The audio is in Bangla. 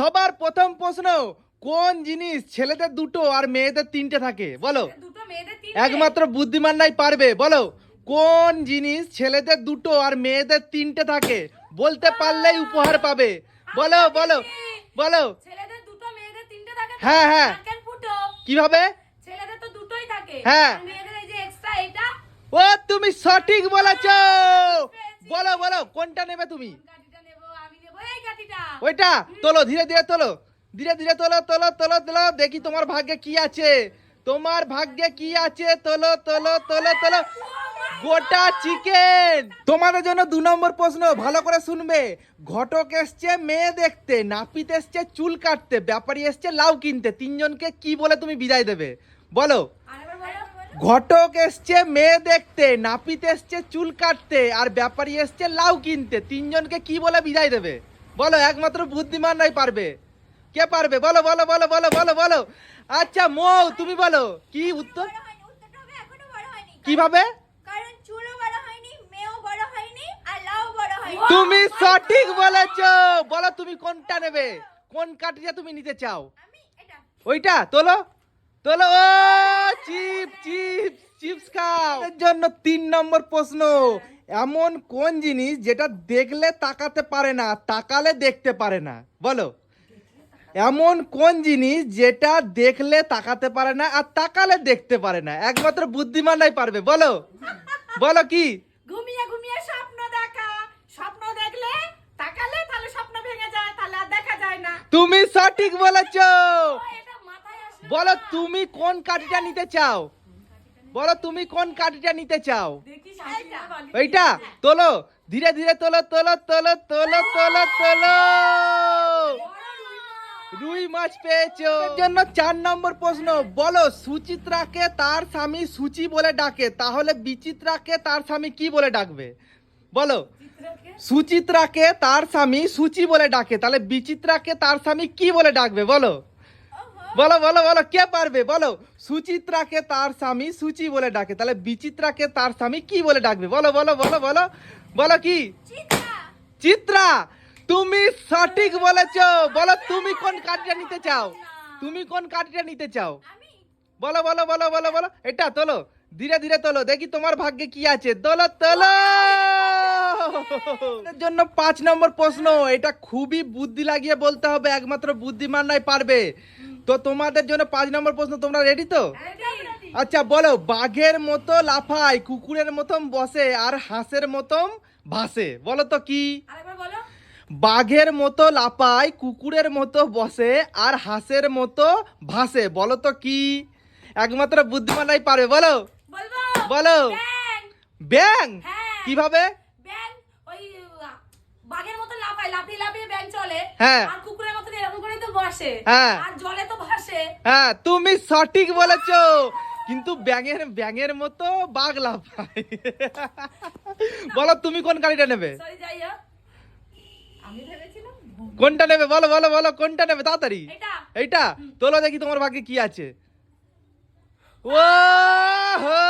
সবার প্রথম প্রশ্ন কোন জিনিস ছেলেদের দুটো আর মেয়েদের তিনটে থাকে? বলো। একমাত্র বুদ্ধিমানরাই পারবে বলো। কোন জিনিস ছেলেদের দুটো আর মেয়েদের তিনটে থাকে? বলতে পারলেই উপহার পাবে। বলো বলো বলো। তো? হ্যাঁ, হ্যাঁ। কীভাবে? হ্যাঁ। ও তুমি সঠিক বলেছ। বলো বলো কোনটা নেবে তুমি গাড়িটা নেব আমি নেব এই গাড়িটা ওইটা তোলো ধীরে ধীরে তোলো। ধীরে ধীরে তোলো তোলো তোলো তোলো দেখি তোমার ভাগ্যে কি আছে। তোমার ভাগ্যে কি আছে? তোলো তোলো তোলো তোলো। গোটা চিকেন। তোমাদের জন্য দু নম্বর প্রশ্ন ভালো করে শুনবে। ঘটক এসছে মেয়ে দেখতে নাপিত এসছে চুল কাটতে ব্যাপারী এসছে লাউ কিনতে। তিনজনকে কি বলে তুমি বিদায় দেবে? বলো। ঘটক এসছে মেয়ে দেখতে নাপিত এসছে চুল কাটতে আর ব্যাপারী এসছে লাউ কিনতে। তিনজনকে কি বলে বিদায় দেবে? বলো একমাত্র বুদ্ধিমানরাই পারবে। কে পারবে? বলো বলো বলো বলো বলো বলো। আচ্ছা মৌ তুমি বলো কি উত্তর? কীভাবে? তুমি সঠিক বলেছ। বলো তুমি কোনটা নেবে? কোন কাঠিটা তুমি নিতে চাও? ওইটা তোলো। তোলো ও চিপ চিপ চিপস খাও। এর জন্য তিন নম্বর প্রশ্ন এমন কোন জিনিস যেটা দেখলে তাকাতে পারে না তাকালে দেখতে পারে না? বলো। এমন কোন জিনিস যেটা দেখলে তাকাতে পারে না আর তাকালে দেখতে পারে না? একমাত্র বুদ্ধিমানরাই পারবে বলো। বলো কি? ঘুমিয়ে ঘুমিয়ে স্বপ্ন দেখা। স্বপ্ন দেখলে তাকালে তাহলে স্বপ্ন ভেঙে যায় তাহলে আর দেখা যায় না। তুমি সঠিক বলেছ ও, এটা মাথায় আসলো বলো তুমি কোন কাঠিটা নিতে চাও? বলো তুমি কোন কাঠিটা নিতে চাও? দেখি এইটা। তোলো। ধীরে ধীরে তোলো তোলো তোলো তোলো তোলো তোলো। রুই মাছ পেয়েছ। এর জন্য চার নম্বর প্রশ্ন। বলো সুচিত্রাকে তার স্বামী সুচি বলে ডাকে। তাহলে বিচিত্রাকে তার স্বামী কি বলে ডাকবে? বলো। চিত্রকে সুচিত্রাকে তার স্বামী সুচি বলে ডাকে। তাহলে বিচিত্রাকে তার স্বামী কি বলে ডাকবে? বলো। বলো বলো বলো কে পারবে? বলো। সুচিত্রাকে তার স্বামী সুচি বলে ডাকে। তাহলে বিচিত্রাকে তার স্বামী কি বলে ডাকবে? বলো বলো বলো বলো। বলো কি? চিত্রা। তুমি সঠিক বলেছ। বলো তুমি কোন কাঠটা নিতে চাও? তুমি কোন কাঠটা নিতে চাও? বলো বলো বলো বলো বলো। এটা তোলো। ধীরে ধীরে তোলো। দেখি তোমার ভাগ্যে কি আছে। তোলো তোলো। জন্য পাঁচ নম্বর প্রশ্ন। এটা খুবই বুদ্ধি লাগিয়ে বলতে হবে। একমাত্র বুদ্ধিমান নাই পারবে। তো তোমাদের জন্য পাঁচ নম্বর প্রশ্ন তোমরা রেডি তো? আচ্ছা বলো বাঘের মতো লাফায় কুকুরের মতন বসে আর হাঁসের মতন ভাসে বলো তো কি? বাঘের মতো লাপায় কুকুরের মতো বসে আর হাঁসের মতো ভাসে বলো তো কি? একমাত্র বুদ্ধিমানরাই পারবে বলো। বলো। ব্যাং। হ্যাঁ। কীভাবে? ব্যাং ওই আহ, বাঘের মতো লাফায় লাফিয়ে লাফিয়ে ব্যাং চলে হ্যাঁ। আর কুকুরের মতো এরকম করে তো বসে। হ্যাঁ। আর জলে ভাসে হ্যাঁ তুমি সঠিক বলেছ। কিন্তু ব্যাঙের ব্যাঙের মতো বাঘ লাভ বলো তুমি কোন গাড়িটা নেবে? কোনটা নেবে? বলো বলো বলো কোনটা নেবে? তাড়াতাড়ি। এইটা। তোলো দেখি তোমার বাকি কি আছে। ও হো